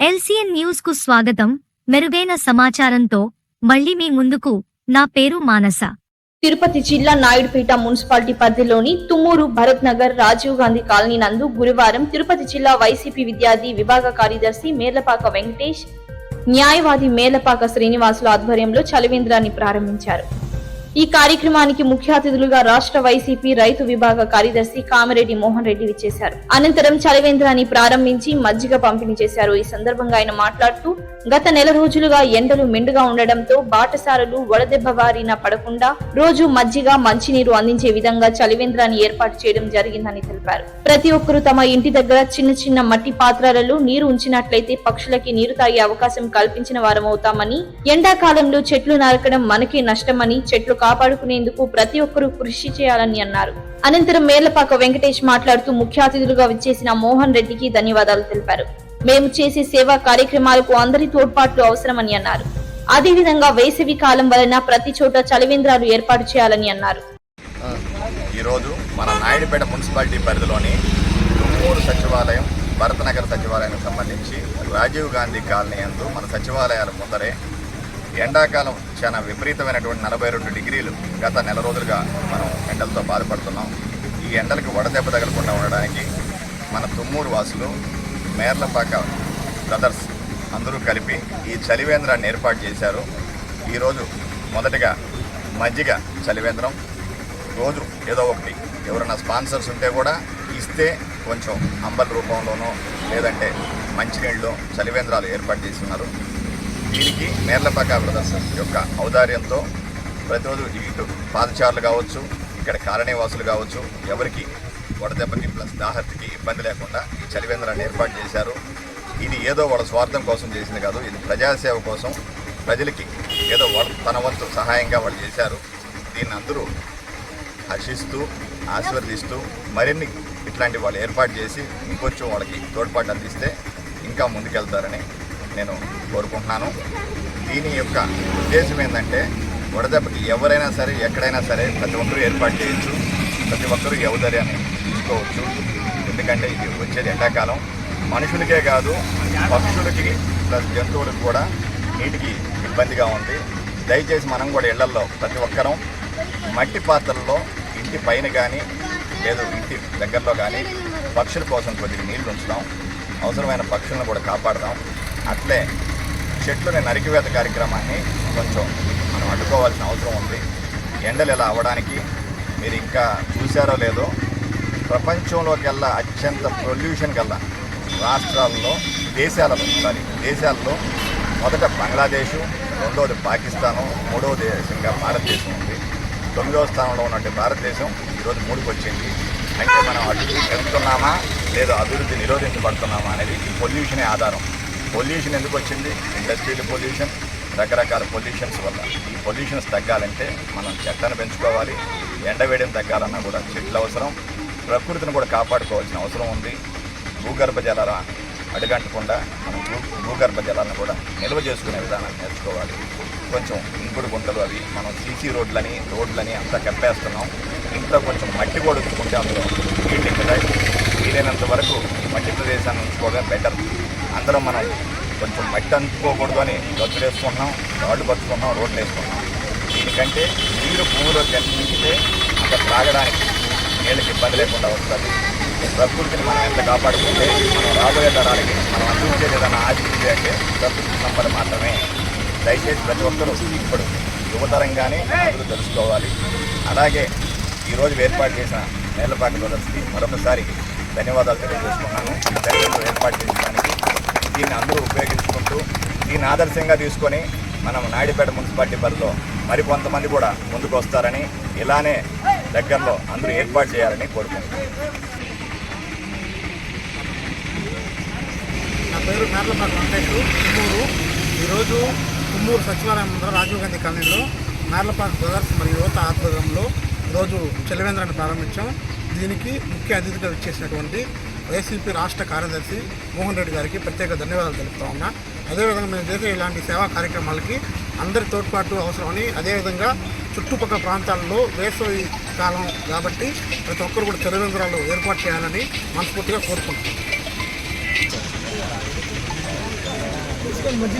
LCN న్యూస్కు స్వాగతం. మెరుగైన సమాచారంతో మళ్ళీ మీ ముందుకు నా పేరు మానస. తిరుపతి జిల్లా నాయుడుపేట మున్సిపాలిటీ పరిధిలోని తుమ్మూరు భరత్ నగర్ రాజీవ్ గాంధీ కాలనీ నందు గురువారం తిరుపతి జిల్లా వైసీపీ విద్యార్థి విభాగ కార్యదర్శి మేర్లపాక వెంకటేష్ న్యాయవాది మేర్లపాక శ్రీనివాసుల ఆధ్వర్యంలో చలివేంద్రాన్ని ప్రారంభించారు. ఈ కార్యక్రమానికి ముఖ్య అతిథులుగా రాష్ట్ర వైసీపీ రైతు విభాగ కార్యదర్శి కామిరెడ్డి మోహన్ రెడ్డి విచ్చేశారు. అనంతరం చలివేంద్రాన్ని ప్రారంభించి మజ్జిగ పంపిణీ చేశారు. ఈ సందర్భంగా ఆయన మాట్లాడుతూ గత నెల రోజులుగా ఎండలు మెండుగా ఉండడంతో బాటసారులు వడదెబ్బ బారిన పడకుండా రోజు మజ్జిగ మంచినీరు అందించే విధంగా చలివేంద్రాన్ని ఏర్పాటు చేయడం జరిగిందని తెలిపారు. ప్రతి ఒక్కరూ తమ ఇంటి దగ్గర చిన్న చిన్న మట్టి పాత్రలలో నీరు ఉంచినట్లయితే పక్షులకి నీరు తాగే అవకాశం కల్పించిన వారమవుతామని ఎండాకాలంలో చెట్లు నరకడం మనకే నష్టమని చెట్లు కాపాడుకునేందుకు ప్రతి ఒక్కరూ కృషి చేయాలని అన్నారు. అనంతరం మేర్లపాక వెంకటేష్ మాట్లాడుతూ ముఖ్య అతిథులుగా విచ్చేసిన మోహన్ రెడ్డికి ధన్యవాదాలు తెలిపారు. మేము చేసే సేవా కార్యక్రమాలకు అందరి తోడ్పాట్లు అవసరమని అన్నారు. అదేవిధంగా వేసవి కాలం వలన ప్రతి చోట చలివేంద్రాలు ఏర్పాటు చేయాలని అన్నారు. ఈరోజు మన నాయుడుపేట మున్సిపాలిటీ పరిధిలోని తుమ్మూరు సచివాలయం భరతనగర్ సచివాలయానికి సంబంధించి రాజీవ్ గాంధీ కాలనీ అందు మన సచివాలయాల ముందరే ఎండాకాలం చాలా విపరీతమైనటువంటి నలభై రెండు డిగ్రీలు గత నెల రోజులుగా మనం ఎండలతో బాధపడుతున్నాం. ఈ ఎండలకు వడదెబ్బ తగలకుండా ఉండడానికి మన తుమ్మూరు వాసులు మేర్లపాక బ్రదర్స్ అందరూ కలిపి ఈ చలివేంద్రాన్ని ఏర్పాటు చేశారు. ఈరోజు మొదటగా మజ్జిగ చలివేంద్రం. రోజు ఏదో ఒకటి. ఎవరైనా స్పాన్సర్స్ ఉంటే కూడా ఇస్తే కొంచెం అంబల్ రూపంలోనో లేదంటే మంచినీళ్ళు చలివేంద్రాలు ఏర్పాటు చేస్తున్నారు. దీనికి నేర్లపాక బ్రదర్స్ యొక్క ఔదార్యంతో ప్రతిరోజు ఇటు పాదచారులు కావచ్చు ఇక్కడ కాలనీవాసులు కావచ్చు ఎవరికి వడదెబ్బకి ప్లస్ దాహత్కి ఇబ్బంది లేకుండా ఈ చలివేంద్రాన్ని ఏర్పాటు చేశారు. ఇది ఏదో వాళ్ళ స్వార్థం కోసం చేసింది కాదు ఇది ప్రజాసేవ కోసం ప్రజలకి ఏదో వాళ్ళు తన వంతు సహాయంగా వాళ్ళు చేశారు. దీన్ని అందరూ హర్షిస్తూ ఆశీర్వదిస్తూ మరిన్ని ఇట్లాంటి వాళ్ళు ఏర్పాటు చేసి ఇంకొంచెం వాళ్ళకి తోడ్పాటు అందిస్తే ఇంకా ముందుకెళ్తారని నేను కోరుకుంటున్నాను. దీని యొక్క ఉద్దేశం ఏంటంటే వడదెబ్బకి ఎవరైనా సరే ఎక్కడైనా సరే ప్రతి ఒక్కరూ ఏర్పాటు చేయొచ్చు. ప్రతి ఒక్కరూ ఈ ఔదార్యాన్ని తీసుకోవచ్చు. ఎందుకంటే ఇది వచ్చేది ఎండాకాలం. మనుషులకే కాదు పక్షులకి ప్లస్ జంతువులకు కూడా నీటికి ఇబ్బందిగా ఉంది. దయచేసి మనం కూడా ఇళ్ళల్లో ప్రతి ఒక్కరం మట్టి పాత్రల్లో ఇంటి పైన కానీ లేదు ఇంటి దగ్గరలో కానీ పక్షుల కోసం కొద్దిగా నీళ్ళు ఉంచుదాం. అవసరమైన పక్షులను కూడా కాపాడదాం. అట్లే చెట్లని నరికివేత కార్యక్రమాన్ని కొంచెం మనం అడ్డుకోవాల్సిన అవసరం ఉంది. ఎండలు ఇలా అవ్వడానికి మీరు ఇంకా చూశారో లేదో ప్రపంచంలోకెల్లా అత్యంత పొల్యూషన్ కల్లా రాష్ట్రాల్లో దేశాలలో సారీ దేశాల్లో మొదట బంగ్లాదేశ్ రెండవది పాకిస్తాను మూడవ దేశంగా భారతదేశం ఉంది. తొమ్మిదవ స్థానంలో ఉన్నటువంటి భారతదేశం ఈరోజు మూడుకు వచ్చింది అంటే మనం అభివృద్ధి చెందుతున్నామా లేదా అభివృద్ధి నిరోధించబడుతున్నామా అనేది ఈ పొల్యూషనే ఆధారం. పొల్యూషన్ ఎందుకు వచ్చింది? ఇండస్ట్రియల్ పొల్యూషన్ రకరకాల పొల్యూషన్స్ వల్ల. ఈ పొల్యూషన్స్ తగ్గాలంటే మనం చెట్లను పెంచుకోవాలి ఎండవేయడం తగ్గాలన్నా కూడా చెట్లు అవసరం ప్రకృతిని కూడా కాపాడుకోవాల్సిన అవసరం ఉంది. భూగర్భ జలాల అడుగంటకుండా మనం భూ భూగర్భ జలాలను కూడా నిల్వ చేసుకునే విధానాన్ని నేర్చుకోవాలి. కొంచెం ఇంకుడు గుంటలు అవి మనం సీసీ రోడ్లని రోడ్లని అంతా కప్పేస్తున్నాం. ఇంట్లో కొంచెం మట్టి కూడా ఉంచుకుంటే అందులో నీళ్ళు ఎక్కుతాయి వీలైనంత వరకు మట్టి ప్రదేశాన్ని ఉంచుకోగా బెటర్ అందరం మనం కొంచెం మట్టి అంచుకోకూడదు అని గచ్చులు వేసుకుంటున్నాం రాళ్ళు పరుచుకుంటున్నాం రోడ్లు వేసుకుంటున్నాం. దీనికంటే నీరు భూమిలో కనిపించితే అంత త్రాగడానికి నీళ్ళకి ఇబ్బంది లేకుండా వస్తుంది. ప్రకృతిని మనం ఎంత కాపాడుకుంటే మనం రాబోయే తరాలకి మనం అందించేది ఏదైనా ఆశించి అంటే ప్రకృతి సంపద మాత్రమే. దయచేసి ప్రతి ఒక్కరూ ఇప్పుడు యువతరంగానే అందరూ తెలుసుకోవాలి. అలాగే ఈరోజు ఏర్పాటు చేసిన నేలపాటి బ్రదర్స్కి మరొకసారి ధన్యవాదాలు తెలియజేసుకున్నాను. ఈ ధైర్యంతో ఏర్పాటు చేసుకోవడానికి దీన్ని అందరూ ఉపయోగించుకుంటూ దీన్ని ఆదర్శంగా తీసుకొని మనం నాయుడుపేట మున్సిపాలిటీ పరిధిలో మరికొంతమంది కూడా ముందుకు వస్తారని ఇలానే దగ్గరలో అందరూ ఏర్పాటు చేయాలని కోరుకుంటున్నాను. నా పేరు మేర్లపాటి వెంకటేష్. కుమ్మూరు. ఈరోజు కుమ్మూరు సచివాలయం రాజీవ్ గాంధీ కాలనీలో మేర్లపాటి బ్రదర్స్ మరియు యువత ఆధ్వర్యంలో ఈరోజు చలివేంద్రాన్ని ప్రారంభించాం. దీనికి ముఖ్య అతిథిగా వచ్చేసినటువంటి వైసీపీ రాష్ట్ర కార్యదర్శి మోహన్ రెడ్డి గారికి ప్రత్యేక ధన్యవాదాలు తెలుపుతా ఉన్నా. అదేవిధంగా మేము చేసే ఇలాంటి సేవా కార్యక్రమాలకి అందరి తోడ్పాటు అవసరమని అదేవిధంగా చుట్టుపక్కల ప్రాంతాల్లో వేసవి కాలం కాబట్టి ప్రతి ఒక్కరు కూడా చలివేంద్రాలు ఏర్పాటు చేయాలని మనస్ఫూర్తిగా కోరుకుంటున్నాం. మధ్య